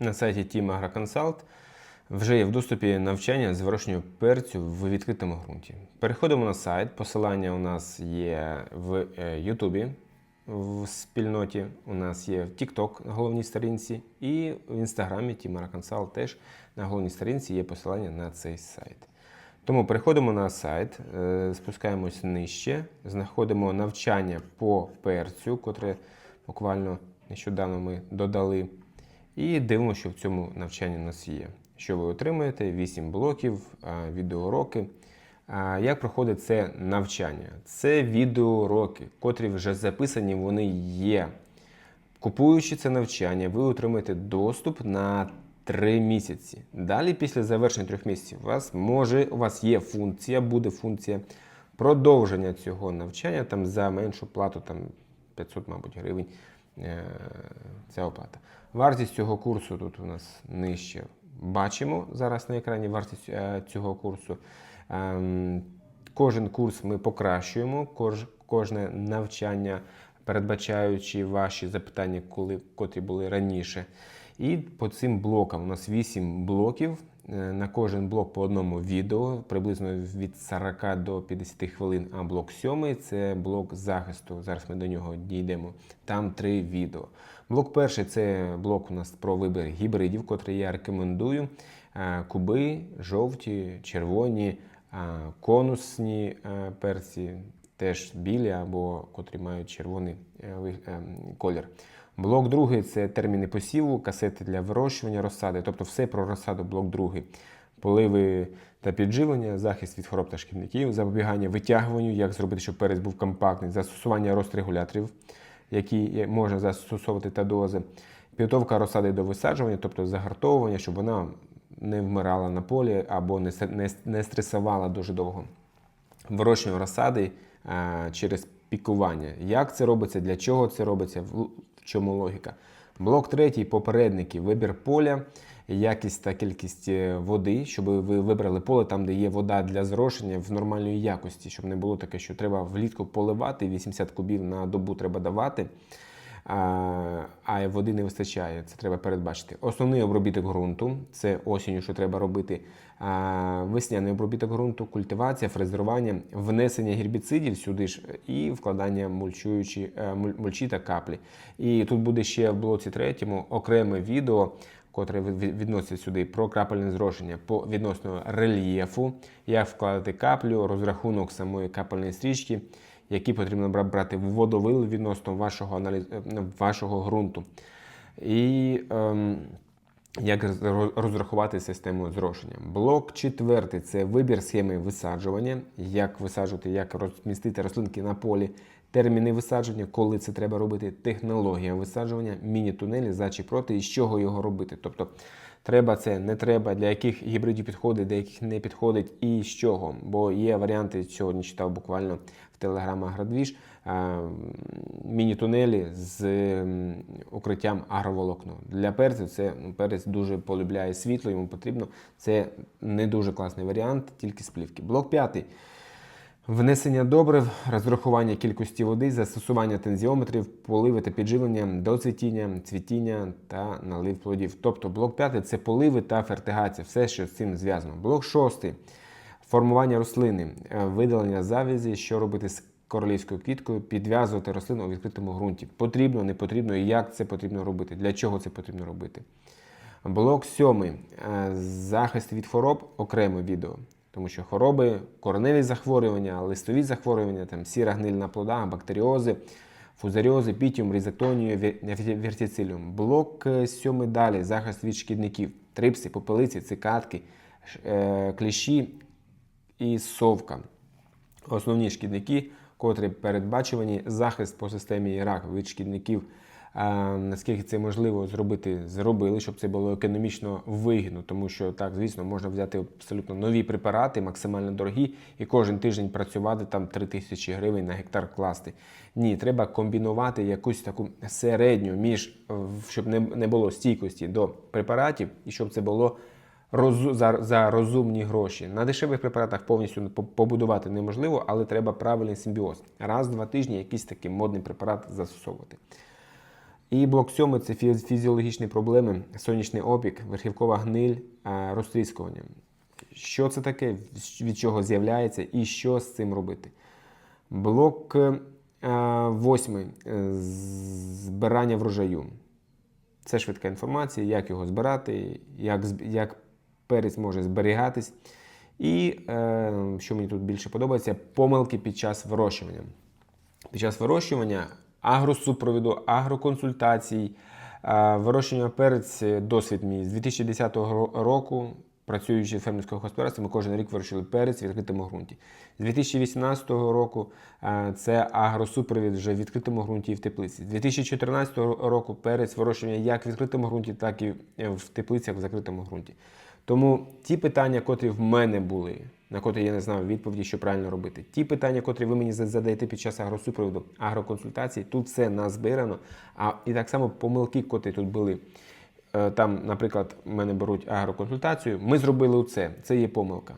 на сайті Team AgroConsult вже є в доступі навчання з вирощенню перцю в відкритому ґрунті. Переходимо на сайт. Посилання у нас є в е, Ютубі в спільноті. У нас є в TikTok на головній сторінці, і в інстаграмі Team AgroConsult теж на головній сторінці є посилання на цей сайт. Тому переходимо на сайт, е, спускаємось нижче, знаходимо навчання по перцю, котре буквально нещодавно ми додали. І дивимося, що в цьому навчанні у нас є. Що ви отримаєте? 8 блоків, відеоуроки. Як проходить це навчання? Це відеоуроки, котрі вже записані, вони є. Купуючи це навчання, ви отримаєте доступ на 3 місяці. Далі, після завершення 3 місяців, у вас може, у вас є функція, буде функція продовження цього навчання там за меншу плату, там 500, мабуть, гривень. Е, Ця оплата. Вартість цього курсу тут у нас нижче. Бачимо зараз на екрані вартість е, цього курсу. Ем, Кожен курс ми покращуємо, кожне навчання, передбачаючи ваші запитання, коли, котрі були раніше. І по цим блокам у нас 8 блоків. Е, На кожен блок по одному відео, приблизно від 40 до 50 хвилин. А блок 7 це блок захисту. Зараз ми до нього дійдемо. Там три відео. Блок перший це блок у нас про вибір гібридів, котрий я рекомендую. Е, Куби, жовті, червоні, е, конусні перці, теж білі або котрі мають червоний колір. Блок другий це терміни посіву, касети для вирощування розсади, тобто все про розсаду, блок другий. Поливи та підживлення, захист від хвороб та шкідників, запобігання витягуванню, як зробити, щоб перець був компактний, застосування рострегуляторів, які можна застосовувати та дози, підготовка розсади до висаджування, тобто загартовування, щоб вона не вмирала на полі або не, стресувала дуже довго вирощування розсади е, через пікування. Як це робиться, для чого це робиться, чому логіка? Блок третій попередники, вибір поля, якість та кількість е, води, щоб ви вибрали поле там, де є вода для зрошення в нормальної якості, щоб не було таке, що треба влітку поливати, 80 кубів на добу треба давати. А, води не вистачає, це треба передбачити. Основний обробіток ґрунту це осінню, що треба робити. Весняний обробіток ґрунту, культивація, фрезерування, внесення гербіцидів сюди ж і вкладання мульчуючі, е, мульчі та каплі. І тут буде ще в блоці третьому окреме відео, котре від- від- відноситься сюди про крапельне зрошення по відносно рельєфу, як вкладати каплю, розрахунок самої капельної стрічки які потрібно брати в водовил відносно вашого аналіз... е, ну, вашого ґрунту. І ем, як розрахувати систему зрошення. Блок четвертий це вибір схеми висаджування, як висаджувати, як розмістити рослинки на полі, терміни висадження, коли це треба робити, технологія висаджування, міні-тунелі, за чи проти, і з чого його робити. Тобто треба це, не треба, для яких гібридів підходить, для яких не підходить і з чого. Бо є варіанти, сьогодні читав буквально в Telegram Агродвіж, е, міні-тунелі з укриттям агроволокно. Для перцю це ну, перець дуже полюбляє світло, йому потрібно. Це не дуже класний варіант, тільки з плівки. Блок п'ятий. Внесення добрив, розрахування кількості води, застосування тензіометрів, поливи та підживлення до цвітіння, цвітіння та налив плодів. Тобто блок 5 це поливи та фертигація, все, що з цим зв'язано. Блок 6 формування рослини, е, видалення завязі, що робити з королівською квіткою, підв'язувати рослину у відкритому ґрунті. Потрібно, не потрібно, і як це потрібно робити, для чого це потрібно робити. Блок сьомий. Е, Захист від хвороб окреме відео. Тому що хвороби, кореневі захворювання, листові захворювання, там, сіра гниль на плодах, бактеріози, фузаріози, пітіум, різектонію, вертициліум. Блок е, сьомий далі. Захист від шкідників, трипси, попелиці, цикадки, ш- е, кліщі і совка. Основні шкідники, котрі передбачувані, захист по системі ІРАК від шкідників. Наскільки це можливо зробити, зробили, щоб це було економічно вигідно, тому що так, звісно, можна взяти абсолютно нові препарати, максимально дорогі, і кожен тиждень працювати там 3 тисячі гривень на гектар класти. Ні, треба комбінувати якусь таку середню між, щоб не, не було стійкості до препаратів, і щоб це було розу- за, за розумні гроші. На дешевих препаратах повністю по- побудувати неможливо, але треба правильний симбіоз. Раз в два тижні якийсь такий модний препарат застосовувати. І блок 7 це фізіологічні проблеми, сонячний опік, верхівкова гниль, е, розтріскування. Що це таке, від чого з'являється і що з цим робити? Блок е, восьмий е, збирання врожаю. Це швидка інформація, як його збирати, як, як перець може зберігатись. І е, що мені тут більше подобається, помилки під час вирощування. Під час вирощування агросупровіду, агроконсультацій, е, вирощування перець досвід мій з 2010 року. Працюючи в фермерському господарстві, ми кожен рік вирощували перець в відкритому ґрунті. З 2018 року е, це агросупровід вже в відкритому ґрунті і в теплиці. З 2014 року перець вирощування як в відкритому ґрунті, так і в теплицях в закритому ґрунті. Тому ті питання, котрі в мене були, на котрі я не знав відповіді, що правильно робити. Ті питання, котрі ви мені задаєте під час агросупроводу, агроконсультацій, тут все назбирано. А і так само помилки, котрі тут були. Е, Там, наприклад, мене беруть агроконсультацію. Ми зробили це. Це є помилка.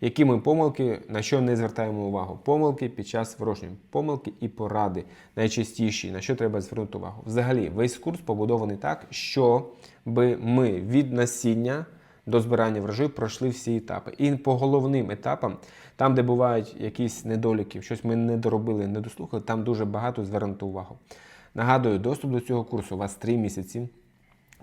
Які ми помилки, на що не звертаємо увагу? Помилки під час вирощування, помилки і поради найчастіші, на що треба звернути увагу. Взагалі, весь курс побудований так, щоб ми від насіння до збирання врожаю пройшли всі етапи. І по головним етапам, там, де бувають якісь недоліки, щось ми не доробили, не дослухали, там дуже багато звернути увагу. Нагадую, доступ до цього курсу у вас 3 місяці.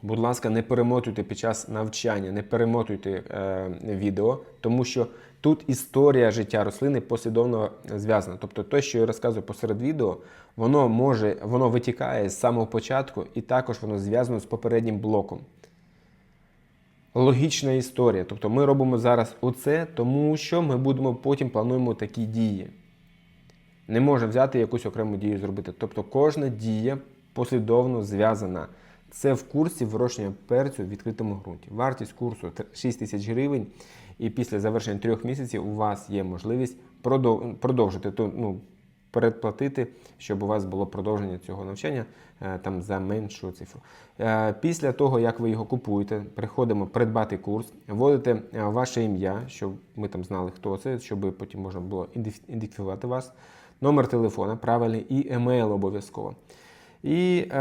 Будь ласка, не перемотуйте під час навчання, не перемотуйте е, відео, тому що тут історія життя рослини послідовно зв'язана. Тобто те, що я розказую посеред відео, воно може, воно витікає з самого початку, і також воно зв'язано з попереднім блоком. Логічна історія. Тобто ми робимо зараз оце, тому що ми будемо потім плануємо такі дії. Не може взяти якусь окрему дію зробити. Тобто кожна дія послідовно зв'язана. Це в курсі вирощення перцю в відкритому ґрунті. Вартість курсу 6 тисяч гривень, і після завершення трьох місяців у вас є можливість продовжити ну, передплатити, щоб у вас було продовження цього навчання е, там за меншу цифру. Е, Після того, як ви його купуєте, приходимо придбати курс, вводите е, ваше ім'я, щоб ми там знали, хто це, щоб потім можна було ідентиф- ідентифікувати вас, номер телефона, правильний і емейл обов'язково. І е,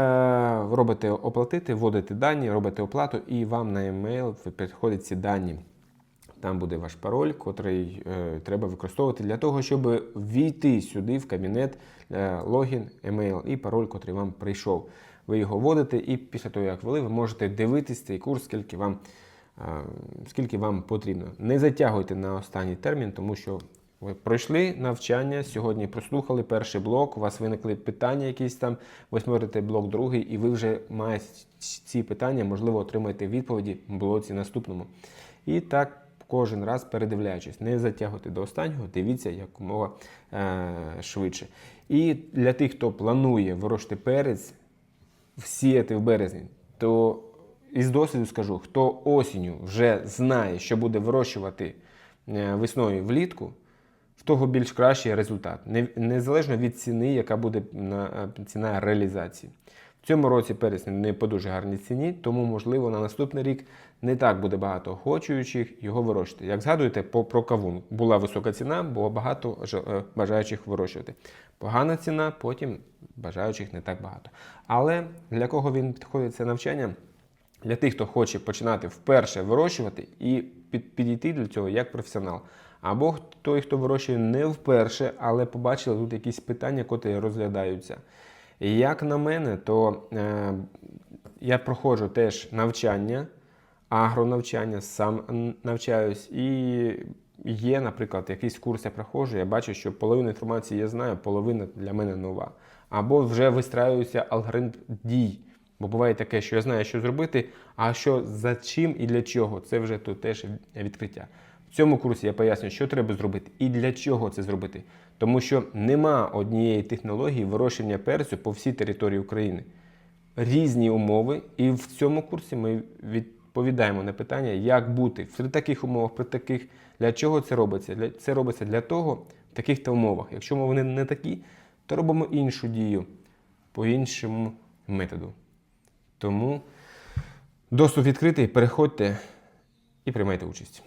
робите оплатити, вводите дані, робите оплату, і вам на емейл приходять ці дані. Там буде ваш пароль, котрий е, треба використовувати для того, щоб війти сюди в кабінет, е, логін, емейл і пароль, котрий вам прийшов. Ви його вводите, і після того, як ввели, ви можете дивитись цей курс, скільки вам, е, скільки вам потрібно. Не затягуйте на останній термін, тому що ви пройшли навчання, сьогодні прослухали перший блок, у вас виникли питання якісь там, ви смотрите блок другий, і ви вже маєте ці питання, можливо, отримаєте відповіді в блоці наступному. І так кожен раз передивляючись, не затягуйте до останнього, дивіться якомога е, швидше. І для тих, хто планує вирощувати перець, всіяти в березні, то із досвіду скажу, хто осінню вже знає, що буде вирощувати е, весною влітку, в того більш кращий результат. Незалежно від ціни, яка буде е, ціна реалізації. Цьому році перець не по дуже гарній ціні, тому, можливо, на наступний рік не так буде багато охочуючих його вирощувати. Як згадуєте, по про кавун була висока ціна, було багато е, бажаючих вирощувати. Погана ціна, потім бажаючих не так багато. Але для кого він підходить це навчання? Для тих, хто хоче починати вперше вирощувати і підійти до цього як професіонал. Або той, хто вирощує не вперше, але побачили тут якісь питання, котрі розглядаються. Як на мене, то е, я проходжу теж навчання, агронавчання, сам навчаюсь. І є, наприклад, якийсь курс я проходжу, я бачу, що половину інформації я знаю, половина для мене нова. Або вже вистраюється алгоритм дій. Бо буває таке, що я знаю, що зробити, а що за чим і для чого, це вже тут теж відкриття. В цьому курсі я пояснюю, що треба зробити і для чого це зробити. Тому що нема однієї технології вирощення перцю по всій території України. Різні умови, і в цьому курсі ми відповідаємо на питання, як бути при таких умовах, при таких, для чого це робиться. Це робиться для того, в таких та умовах. Якщо вони не такі, то робимо іншу дію по іншому методу. Тому доступ відкритий, переходьте і приймайте участь.